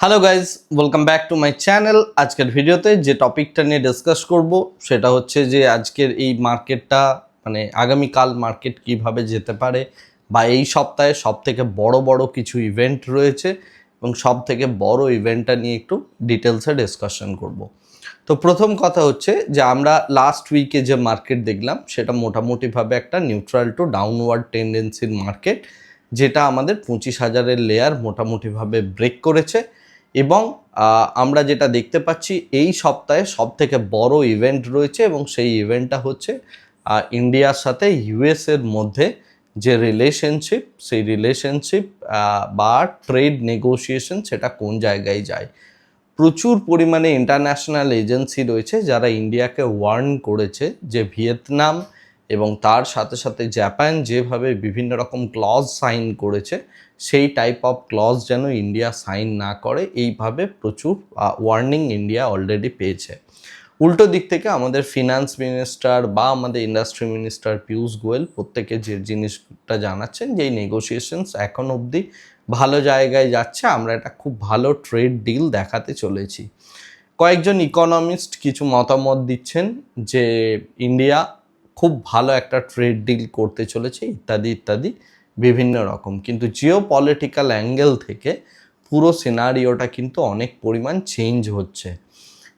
Hello guys welcome back to my channel আজকের ভিডিওতে যে টপিকটা নিয়ে ডিসকাস করব, সেটা হচ্ছে যে আজকের এই মার্কেটটা মানে আগামীকাল মার্কেট কীভাবে যেতে পারে, বা এই সপ্তাহে সব থেকে বড় বড় কিছু ইভেন্ট রয়েছে, এবং সব থেকে বড় ইভেন্টটা নিয়ে একটু ডিটেলসে ডিসকাশন করব। তো প্রথম কথা হচ্ছে যে আমরা লাস্ট উইকে যে মার্কেট দেখলাম, সেটা মোটামুটিভাবে একটা নিউট্রাল টু ডাউনওয়ার্ড টেন্ডেন্সির মার্কেট যেটা আমাদের পঁচিশ হাজারের লেয়ার মোটামুটিভাবে ব্রেক করেছে। এবং আমরা যেটা দেখতে পাচ্ছি, এই সপ্তাহে সব থেকে বড় ইভেন্ট রয়েছে এবং সেই ইভেন্টটা হচ্ছে ইন্ডিয়ার সাথে ইউএস এর মধ্যে যে রিলেশনশিপ সেই রিলেশনশিপ বা ট্রেড নেগোসিয়েশন সেটা কোন জায়গায় যায়। প্রচুর পরিমাণে ইন্টারন্যাশনাল এজেন্সি রয়েছে যারা ইন্ডিয়াকে ওয়ার্ন করেছে যে ভিয়েতনাম এবং তার সাথে সাথে জাপান যেভাবে বিভিন্ন রকম ক্লজ সাইন করেছে, সেই টাইপ অফ ক্লজ যেন ইন্ডিয়া সাইন না করে, এইভাবে প্রচুর ওয়ার্নিং ইন্ডিয়া অলরেডি পেয়েছে। উল্টো দিক থেকে আমাদের ফিনান্স মিনিস্টার বা আমাদের ইন্ডাস্ট্রি মিনিস্টার পীয়ূষ গোয়েল প্রত্যেকে যে জিনিসটা জানাচ্ছেন, যে নেগোসিয়েশনস এখন অবধি ভালো জায়গায় যাচ্ছে, আমরা এটা খুব ভালো ট্রেড ডিল দেখাতে চলেছি। কয়েকজন ইকোনমিস্ট কিছু মতামত দিচ্ছেন যে ইন্ডিয়া খুব ভালো একটা ট্রেড ডিল করতে চলেছে, ইত্যাদি ইত্যাদি, বিভিন্ন রকম। কিন্তু জিও পলিটিক্যাল অ্যাঙ্গেল থেকে পুরো সিনারিওটা কিন্তু অনেক পরিমাণ চেঞ্জ হচ্ছে।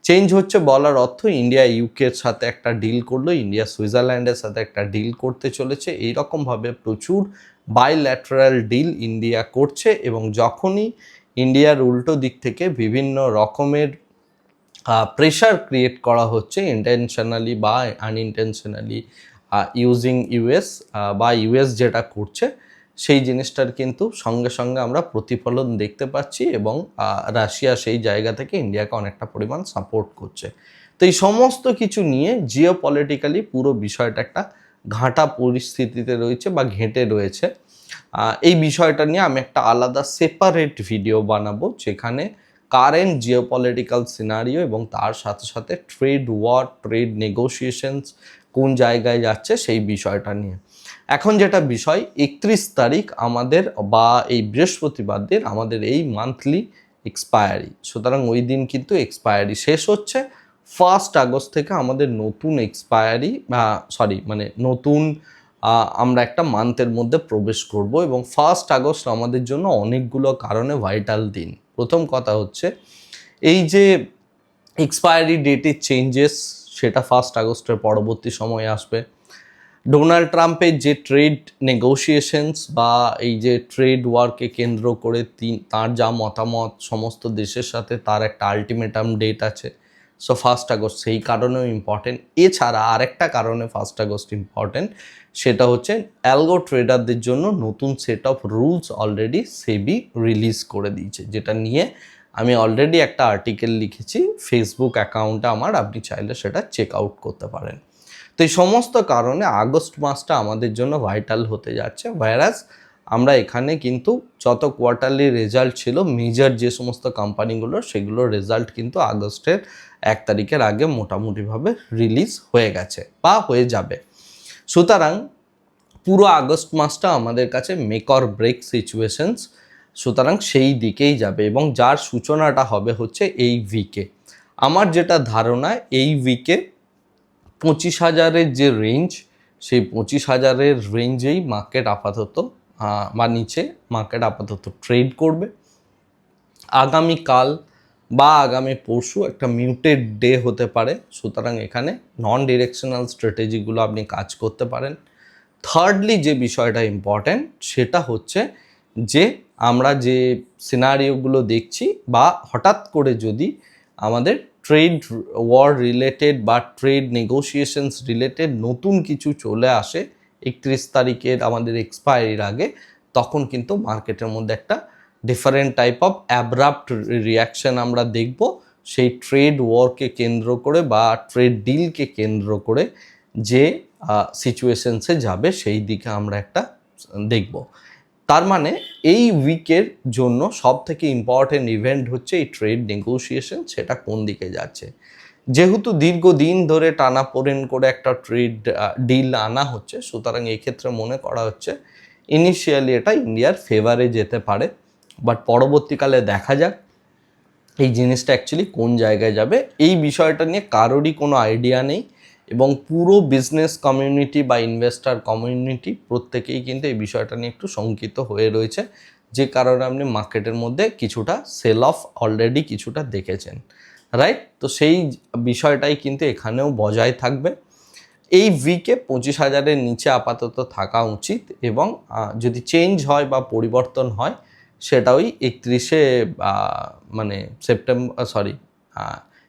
চেঞ্জ হচ্ছে বলার অর্থ ইন্ডিয়া ইউকের সাথে একটা ডিল করল ইন্ডিয়া সুইজারল্যান্ডের সাথে একটা ডিল করতে চলেছে। এইরকমভাবে প্রচুর বাইল্যাটারাল ডিল ইন্ডিয়া করছে এবং যখনই ইন্ডিয়ার উল্টো দিক থেকে বিভিন্ন রকমের প্রেশার ক্রিয়েট করা হচ্ছে ইন্টেনশনালি বা আনইনটেনশনালি ইউজিং ইউএস বা ইউএস যেটা করছে, সেই জিনিসটার কিন্তু সঙ্গে সঙ্গে আমরা প্রতিফলন দেখতে পাচ্ছি এবং রাশিয়া সেই জায়গা থেকে ইন্ডিয়াকে অনেকটা পরিমাণ সাপোর্ট করছে। তো এই সমস্ত কিছু নিয়ে জিও পলিটিক্যালি পুরো বিষয়টা একটা ঘাঁটা পরিস্থিতিতে রয়েছে বা ঘেঁটে রয়েছে। এই বিষয়টা নিয়ে আমি একটা আলাদা সেপারেট ভিডিও বানাবো, যেখানে কারেন্ট জিও পলিটিক্যাল সিনারিও এবং তার সাথে সাথে ট্রেড ওয়ার ট্রেড নেগোসিয়েশনস কোন জায়গায় যাচ্ছে সেই বিষয়টা নিয়ে। এখন যেটা বিষয়, একত্রিশ তারিখ আমাদের বা এই বৃহস্পতিবার দিন আমাদের এই মান্থলি এক্সপায়ারি সুতরাং ওই দিন কিন্তু এক্সপায়ারি শেষ হচ্ছে। ফার্স্ট আগস্ট থেকে আমাদের নতুন এক্সপায়ারি সরি মানে নতুন আমরা একটা মান্থের মধ্যে প্রবেশ করব এবং ফার্স্ট আগস্ট আমাদের জন্য অনেকগুলো কারণে ভাইটাল দিন। প্রথম কথা হচ্ছে, এই যে এক্সপায়ারি ডেটের চেঞ্জেস সেটা ফার্স্ট আগস্টের পরবর্তী সময়ে আসবে। ডোনাল্ড ট্রাম্পের যে ট্রেড নেগোসিয়েশনস বা এই যে ট্রেড ওয়ারকে কেন্দ্র করে তিন, তার যা মতামত, সমস্ত দেশের সাথে তার একটা আলটিমেটাম ডেট আছে। সো ফার্স্ট আগস্ট সেই কারণেও ইম্পর্টেন্ট এছাড়া আরেকটা কারণে ফার্স্ট আগস্ট ইম্পর্টেন্ট সেটা হচ্ছে অ্যালগো ট্রেডারদের জন্য নতুন set of rules already SEBI release করে দিয়েছে, যেটা নিয়ে আমি অলরেডি একটা আর্টিকেল লিখেছি ফেসবুক অ্যাকাউন্টে আমার, আপনি চাইলে সেটা চেক আউট করতে পারেন। তো এই সমস্ত কারণে আগস্ট মাসটা আমাদের জন্য ভাইটাল হতে যাচ্ছে ভাইরাস আমরা এখানে কিন্তু যত কোয়ার্টারলি রেজাল্ট ছিল মেজর যে সমস্ত কোম্পানিগুলো সেগুলোর রেজাল্ট কিন্তু আগস্টের এক তারিখের আগে মোটামুটিভাবে রিলিজ হয়ে গেছে বা হয়ে যাবে। সুতরাং পুরো আগস্ট মাসটা আমাদের কাছে মেক অর ব্রেক সিচুয়েশনস সুতরাং সেই দিকেই যাবে এবং যার সূচনাটা হবে হচ্ছে এই উইকে আমার যেটা ধারণা, এই উইকে পঁচিশ হাজারের যে রেঞ্জ সেই পঁচিশ হাজারের রেঞ্জেই মার্কেট আপাতত বা নিচে মার্কেট আপাতত ট্রেড করবে। আগামীকাল বা আগামী পরশু একটা মিউটেড ডে হতে পারে, সুতরাং এখানে নন ডিরেকশনাল স্ট্র্যাটেজিগুলো আপনি কাজ করতে পারেন। থার্ডলি যে বিষয়টা ইম্পর্ট্যান্ট সেটা হচ্ছে যে আমরা যে সিনারিওগুলো দেখছি বা হঠাৎ করে যদি আমাদের ট্রেড ওয়ার রিলেটেড বা ট্রেড নেগোসিয়েশনস রিলেটেড নতুন কিছু চলে আসে একত্রিশ তারিখের আমাদের এক্সপায়ারির আগে, তখন কিন্তু মার্কেটের মধ্যে একটা different type of abrupt reaction আমরা দেখব। সেই ট্রেড ওয়ারকে কেন্দ্র করে বা ট্রেড ডিলকে কেন্দ্র করে যে সিচুয়েশনসে যাবে, সেই দিকে আমরা একটা দেখব। তার মানে এই উইকের জন্য সব থেকে ইম্পর্টেন্ট ইভেন্ট হচ্ছে এই ট্রেড নেগোসিয়েশন সেটা কোন দিকে যাচ্ছে? যেহেতু দীর্ঘদিন ধরে টানা টানাপোড়েন করে একটা ট্রেড ডিল আনা হচ্ছে, সুতরাং এই ক্ষেত্রে মনে করা হচ্ছে ইনিশিয়ালি এটা ইন্ডিয়ার ফেভারে যেতে পারে। বাট পরবর্তীকালে দেখা যাক এই জিনিসটা অ্যাকচুয়ালি কোন জায়গায় যাবে। এই বিষয়টা নিয়ে কারোরই কোনো আইডিয়া নেই এবং পুরো বিজনেস কমিউনিটি বা ইনভেস্টার কমিউনিটি প্রত্যেকেই কিন্তু এই বিষয়টা নিয়ে একটু শঙ্কিত হয়ে রয়েছে। যে কারণে আপনি মার্কেটের মধ্যে কিছুটা সেল অফ অলরেডি কিছুটা দেখেছেন। রাইট তো সেই বিষয়টাই কিন্তু এখানেও বজায় থাকবে। এই উইকে পঁচিশ হাজারের নিচে আপাতত থাকা উচিত এবং যদি চেঞ্জ হয় বা পরিবর্তন হয়, সেটা ওই একত্রিশে মানে সেপ্টেম্বর সরি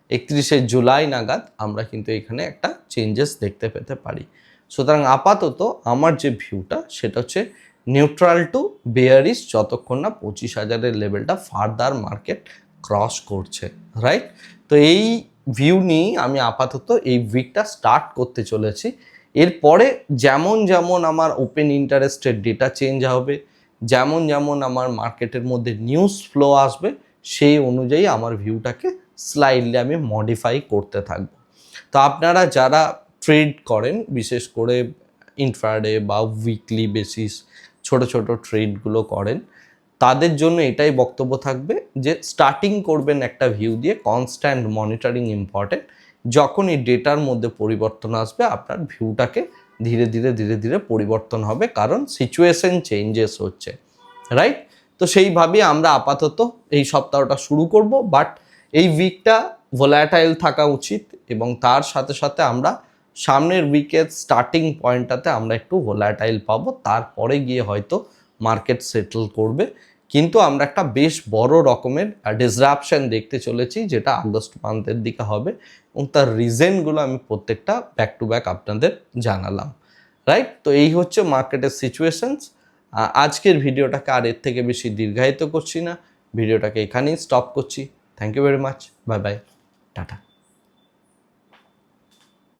একত্রিশে জুলাই নাগাদ আমরা কিন্তু এখানে একটা চেঞ্জেস দেখতে পেতে পারি। সুতরাং আপাতত আমার যে ভিউটা সেটা হচ্ছে নিউট্রাল টু বেয়ারিস যতক্ষণ না পঁচিশ হাজারের লেভেলটা ফার্দার মার্কেট ক্রস করছে রাইট তো এই ভিউ নিয়েই আমি আপাতত এই উইকটা স্টার্ট করতে চলেছি। এরপরে যেমন যেমন আমার ওপেন ইন্টারেস্টের ডেটা চেঞ্জ হবে, যেমন যেমন আমার মার্কেটের মধ্যে নিউজ ফ্লো আসবে, সেই অনুযায়ী আমার ভিউটাকে স্লাইডলি আমি মডিফাই করতে থাকব। তো আপনারা যারা ট্রেড করেন, বিশেষ করে ইনফ্রাডে বা উইকলি বেসিস ছোট ছোট ট্রেডগুলো করেন তাদের জন্য এটাই বক্তব্য থাকবে যে স্টার্টিং করবেন একটা ভিউ দিয়ে কনস্ট্যান্ট মনিটরিং ইম্পর্টেন্ট যখন এই ডেটার মধ্যে পরিবর্তন আসবে, আপনার ভিউটাকে ধীরে ধীরে ধীরে ধীরে পরিবর্তন হবে, কারণ সিচুয়েশন চেঞ্জেস হচ্ছে রাইট তো সেইভাবেই আমরা আপাতত এই সপ্তাহটা শুরু করব বাট এই উইকটা ভোলাটাইল থাকা উচিত এবং তার সাথে সাথে আমরা সামনের উইকের স্টার্টিং পয়েন্টটাতে আমরা একটু ভোলাটাইল পাবো, তারপরে গিয়ে হয়তো মার্কেট সেটেল করবে। কিন্তু আমরা একটা বেশ বড় রকমের ডিসরাপশন দেখতে চলেছি যেটা আগস্ট মান্থের দিকে হবে এবং তার রিজেনগুলো আমি প্রত্যেকটা ব্যাক টু ব্যাক আপনাদের জানালাম রাইট তো এই হচ্ছে মার্কেটের সিচুয়েশনস আজকের ভিডিওটাকে আর এর থেকে বেশি দীর্ঘায়িত করছি না। ভিডিওটাকে এখানেই স্টপ করছি। Thank you very much bye bye tata.